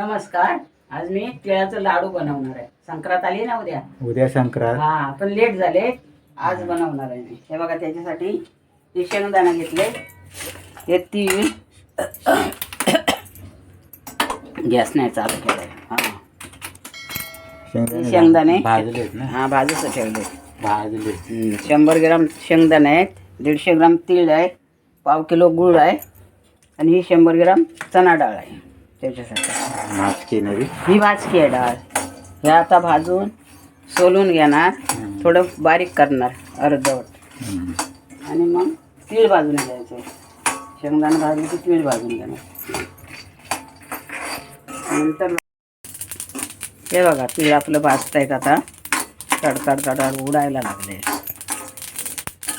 नमस्कार. आज मी तिळाचं लाडू बनवणार आहे. संक्रांत आली ना उद्या? उद्या संक्रांत. हा पण लेट झाले. आज बनवणार आहे मी. हे बघा त्याच्यासाठी हे शेंगदाणा घेतले. हे तीळ. गॅस नाही चालू केलाय. हा. हे शेंगदाणे. भाजलेत ना? हा भाजूच ठेवले. भाजले हम्म, शंभर ग्राम शेंगदाणे आहेत. दीडशे ग्राम तीळ आहे. पाव किलो गूळ आहे. आणि ही शंभर ग्राम चणा डाळ आहे. त्याच्यासाठी. नवी? ही भाजकी आहे डाळ हे आता भाजून सोलून घेणार. थोडं बारीक करणार अर्धवट. आणि मग तीळ भाजून घ्यायचे. शेंगदाणा भाजले की तीळ भाजून घेणार. नंतर हे बघा तीळ आपलं भाजतायत आता. तडतड तडतड उडायला लागले.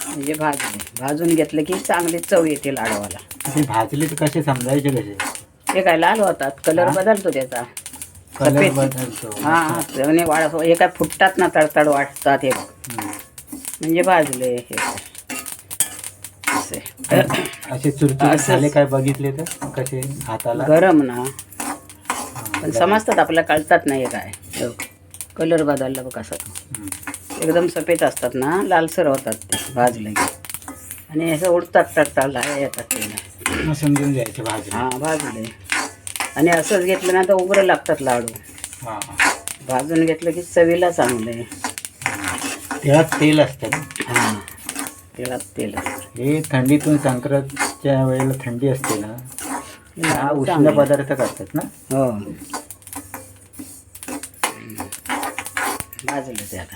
म्हणजे भाजले भाजून घेतलं की चांगली चव येते लाडवाला. भाजले तर कसे समजायचे कसे? ते काय लाल होतात कलर हा? बदलतो त्याचा. कलर सफेद. बदलतो हा आणि हे काय फुटतात ना तडतड वाटतात हे बघ. हम्म. म्हणजे भाजले हे असे. असे चुरचुर असंच. झाले काय बघितले तर? कसे? हाताला? गरम ना. हा, पण समजतात आपल्याला कळतात नाही काय. कलर बदलला बघ तो हम्म. एकदम सफेद असतात ना लालसर होतात ते भाजले की आणि असं उडतात तडतडला येतात ते. मग समजून जायचे भाजले हा भाजले आणि असंच घेतलं ना तर उघडं लागतात लाडू. हा भाजून घेतलं की चवीला चांगले. त्यात तेल असतं ना? हां तेलात तेल असतं. हे थंडीतून संक्रांतच्या वेळेला थंडी असते ना हा उष्ण. पदार्थ करतात ना? हो. भाजलं ते आता.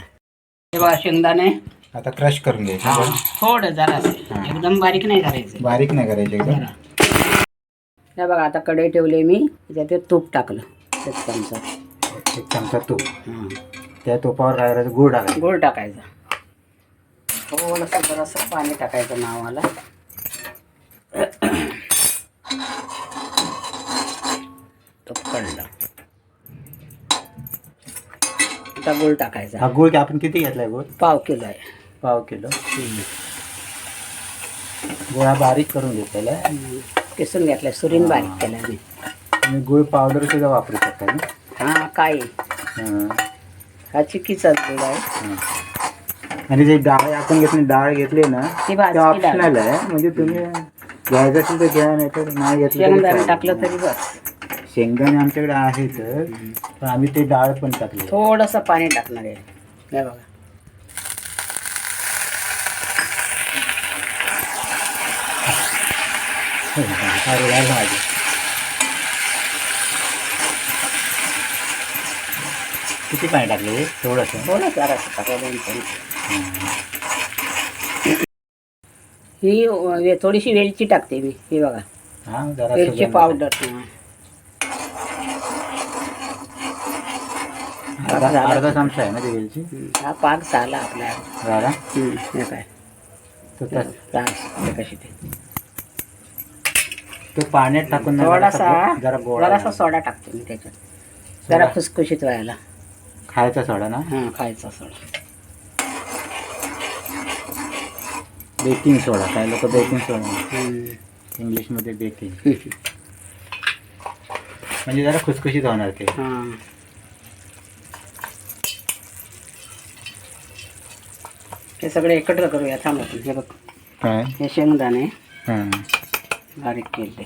हे बघा शेंगदाणे. आता क्रश करून घ्यायचे. थोडं जरा. एकदम बारीक नाही करायचं. बारीक नाही करायचे एकदम जरा. हे बघा आता कढई ठेवली मी. त्याच्यात ते तूप टाकलं एक चमचा. एक चमचा तूप. हां त्या तुपावर राहायचं गुळ टाकायचं. गूळ टाकायचा. थोडंसं जरासं पाणी टाकायचं नावाला. तूप कळलं आता गूळ टाकायचा. हा गुळ आपण किती घेतलाय गुळ? पाव किलो आहे. पाव किलो. गुळ बारीक करून घेतलेला आहे. किसून घेतलाय. सुरीन बारीक केला मी गुळ पावडर सुद्धा वापरू शकता ना? हा काय हां, हा चिक्कीचा गूळ आहे. हां. आणि जे डाळ आपण घेतली डाळ घेतली ना ती ते भाजकी डाळ. ऑप्शनल आहे. म्हणजे तुम्ही घ्यायचं असेल तर घ्या नाही तर नाही घेतलं तरी शेंगदाणे चालेल. टाकलं तरी बस. शेंगदाणे आमच्याकडे आहेत पण आम्ही ते डाळ पण टाकली. थोडंसं पाणी टाकणार आहे. हे बघा. वा, भाजी. किती पाणी टाकले थोडंसं थोडं जरासं टाकायचं दोन ही थोडीशी वेलची टाकते मी ही बघा हा जरा वेलची पावडर अर्धा चमचा आहे ना ते वेलची हा पाक झाला आपला झाला हम्म, काय तो हे कशी ते तो पाण्यात टाकून ना थोडासा जरा गोळा जरासा सोडा टाकते मी त्याच्यात. जरा खुसखुशीत व्हायला. खायचा सोडा ना? हां खायचा सोडा. Baking soda. काय लोक बेकिंग सोडा हम्म. इंग्लिशमध्ये बेकिंग. म्हणजे जरा खुसखुशीत होणार ते. हां. हे सगळे एकत्र करूया. थांब आपण हे बघ. काय? हे शेंगदाणे. हां. बारीक केले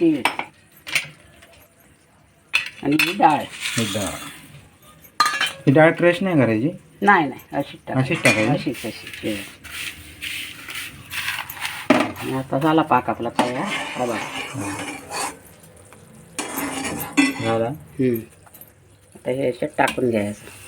तीळ. आणि ही डाळ. ही डाळ. ही डाळ क्रश नाही करायची? नाही नाही. अशीच टाक अशीच टाकायची? अशीच अशीच. हे. आणि आता झाला पाक आपला तयार. हा बघा. झाला. आता हे याच्यात टाकून घ्यायचं.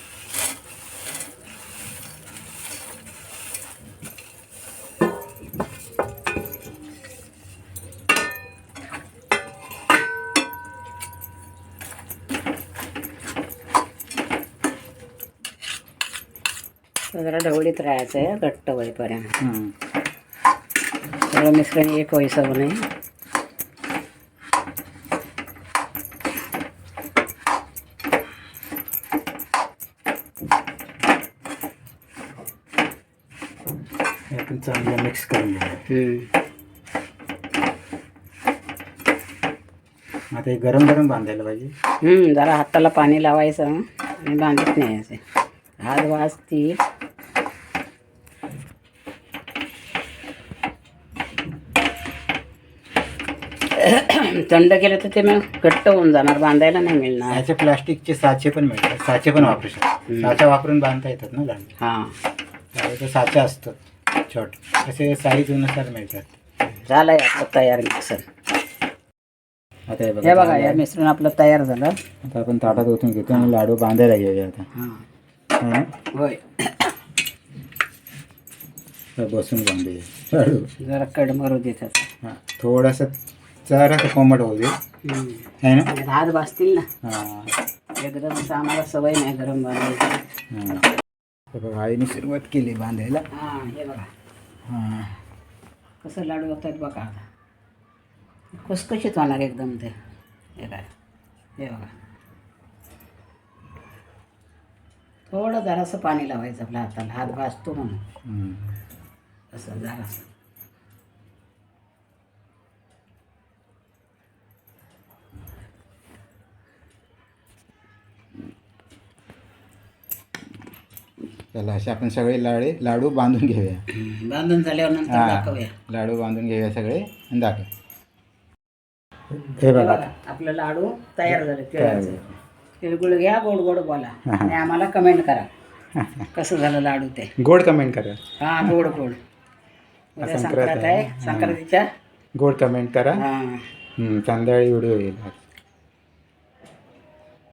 जरा ढवळीत राहायचं आहे घट्ट होईपर्यंत. सगळं मिश्रण एक व्हायचं नाही आपण चांगलं मिक्स करून. आता हे गरम गरम बांधायला पाहिजे. हम्म, जरा हाताला पाणी लावायचं आणि बांधत नाही असे हात वाजती थंड केलं तर ते मग घट्ट होऊन जाणार बांधायला नाही मिळणार. याचे प्लास्टिकचे साचे पण मिळतात. साचे पण वापरू शकतो. साचा वापरून बांधता येतात ना दांडे हां. त्यावेळी साचा असतो छोट तसे साईजनुसार मिळतात. झालंय आपलं तयार मिक्सर. आता हे हे बघा या मिश्रण आपलं तयार झालं. आता आपण ताटात ओतून घेतो आणि लाडू बांधायला घेऊया आता. हां. है. ना? होय. तर बसून बांधूया. लाडू. जरा कडमरू देतात हां. थोडंसं जरासं कोमट होऊ दे. है ना? हात भाजतील ना. हां. एकदम आम्हाला सवय नाही गरम बांधायची हां. बघा आईने सुरुवात केली बांधायला. हां हे बघा. हां. कसं लाडू होतात बघा. आता खुसखुशीत होणार एकदम ते. हे काय हे बघा. थोडं जरासं पाणी लावायचं आपल्या हाताला. हात भाजतो म्हणून. असं जरासं. चला असे आपण सगळे लाडे लाडू बांधून घेऊया. बांधून झाल्यावर नंतर दाखवूया. लाडू बांधून घेऊया सगळे आणि दाखव हे बघा. आपलं लाडू तयार झाले तिळाचे तिळगुळ. घ्या गोड गोड बोला. आणि आम्हाला कमेंट करा. कसं झालं लाडू ते? गोड कमेंट करा. हा गोड गोड. संक्रांत आहे. संक्रांतीच्या. गोड कमेंट करा. हा. संध्याकाळी व्हिडिओ येईल